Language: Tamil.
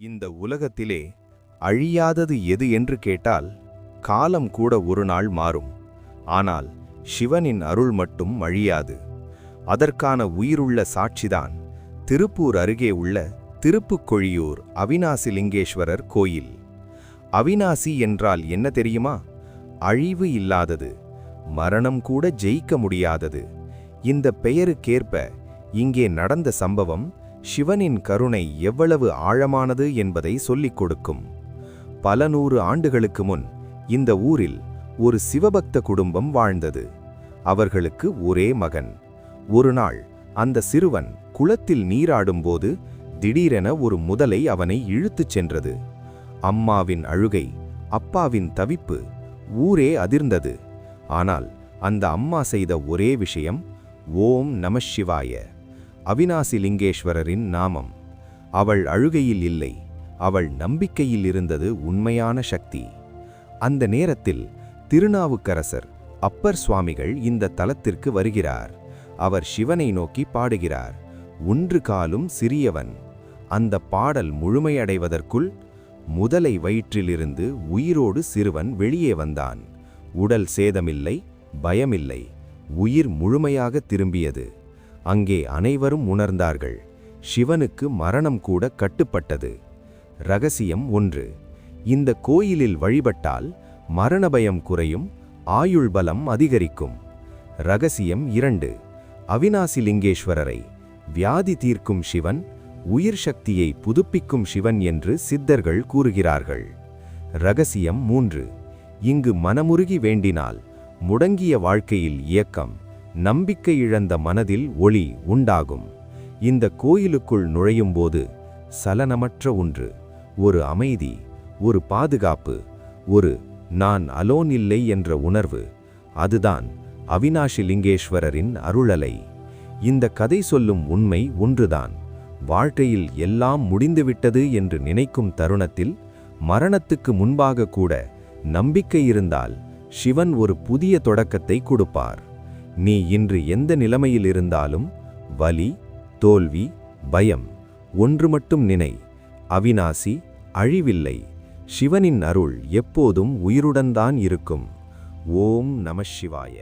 இந்த உலகத்திலே அழியாதது எது என்று கேட்டால் காலம் கூட ஒரு நாள் மாறும். ஆனால் சிவனின் அருள் மட்டும் அழியாது. அதற்கான உயிருள்ள சாட்சிதான் திருப்பூர் அருகே உள்ள திருப்புக்கொழியூர் அவினாசி லிங்கேஸ்வரர் கோயில். அவினாசி என்றால் என்ன தெரியுமா? அழிவு இல்லாதது மரணம் கூட ஜெயிக்க முடியாதது. இந்த பெயருக்கேற்ப இங்கே நடந்த சம்பவம் சிவனின் கருணை எவ்வளவு ஆழமானது என்பதை சொல்லிக் கொடுக்கும். பல நூறு ஆண்டுகளுக்கு முன் இந்த ஊரில் ஒரு சிவபக்த குடும்பம் வாழ்ந்தது. அவர்களுக்கு ஒரே மகன். ஒரு நாள் அந்த சிறுவன் குளத்தில் நீராடும்போது திடீரென ஒரு முதலை அவனை இழுத்துச் சென்றது. அம்மாவின் அழுகை அப்பாவின் தவிப்பு ஊரே அதிர்ந்தது. ஆனால் அந்த அம்மா செய்த ஒரே விஷயம் ஓம் நமசிவாய அவினாசி லிங்கேஸ்வரரின் நாமம். அவள் அழுகையில் இல்லை. அவள் நம்பிக்கையில் இருந்தது உண்மையான சக்தி. அந்த நேரத்தில் திருநாவுக்கரசர் அப்பர் சுவாமிகள் இந்த தலத்திற்கு வருகிறார். அவர் சிவனை நோக்கி பாடுகிறார். ஒன்று காலும் சிறியவன். அந்த பாடல் முழுமையடைவதற்குள் முதலை வயிற்றிலிருந்து உயிரோடு சிறுவன் வெளியே வந்தான். உடல் சேதமில்லை பயமில்லை. உயிர் முழுமையாக திரும்பியது. அங்கே அனைவரும் உணர்ந்தார்கள். சிவனுக்கு மரணம் கூட கட்டுப்பட்டது. ரகசியம் ஒன்று. இந்த கோயிலில் வழிபட்டால் மரணபயம் குறையும் ஆயுள் பலம் அதிகரிக்கும். ரகசியம் இரண்டு. அவினாசி லிங்கேஸ்வரரை வியாதி தீர்க்கும் சிவன் உயிர் சக்தியை புதுப்பிக்கும் சிவன் என்று சித்தர்கள் கூறுகிறார்கள். ரகசியம் மூன்று. இங்கு மனமுருகி வேண்டினால் முடங்கிய வாழ்க்கையில் இயக்கம். நம்பிக்கை இழந்த மனதில் ஒளி உண்டாகும். இந்த கோயிலுக்குள் நுழையும்போது சலனமற்ற ஒன்று ஒரு அமைதி ஒரு பாதுகாப்பு ஒரு நான் அலோன் இல்லை என்ற உணர்வு அதுதான் அவினாஷி லிங்கேஸ்வரரின் அருளலை. இந்த கதை சொல்லும் உண்மை ஒன்றுதான். வாழ்க்கையில் எல்லாம் முடிந்துவிட்டது என்று நினைக்கும் தருணத்தில் மரணத்துக்கு முன்பாக கூட நம்பிக்கை இருந்தால் சிவன் ஒரு புதிய தொடக்கத்தை கொடுப்பார். நீ இன்று எந்த நிலைமையில் இருந்தாலும் வலி தோல்வி பயம் ஒன்று மட்டும் நினை. அவினாசி அழிவில்லை. சிவனின் அருள் எப்போதும் உயிருடன் தான் இருக்கும். ஓம் நம சிவாய.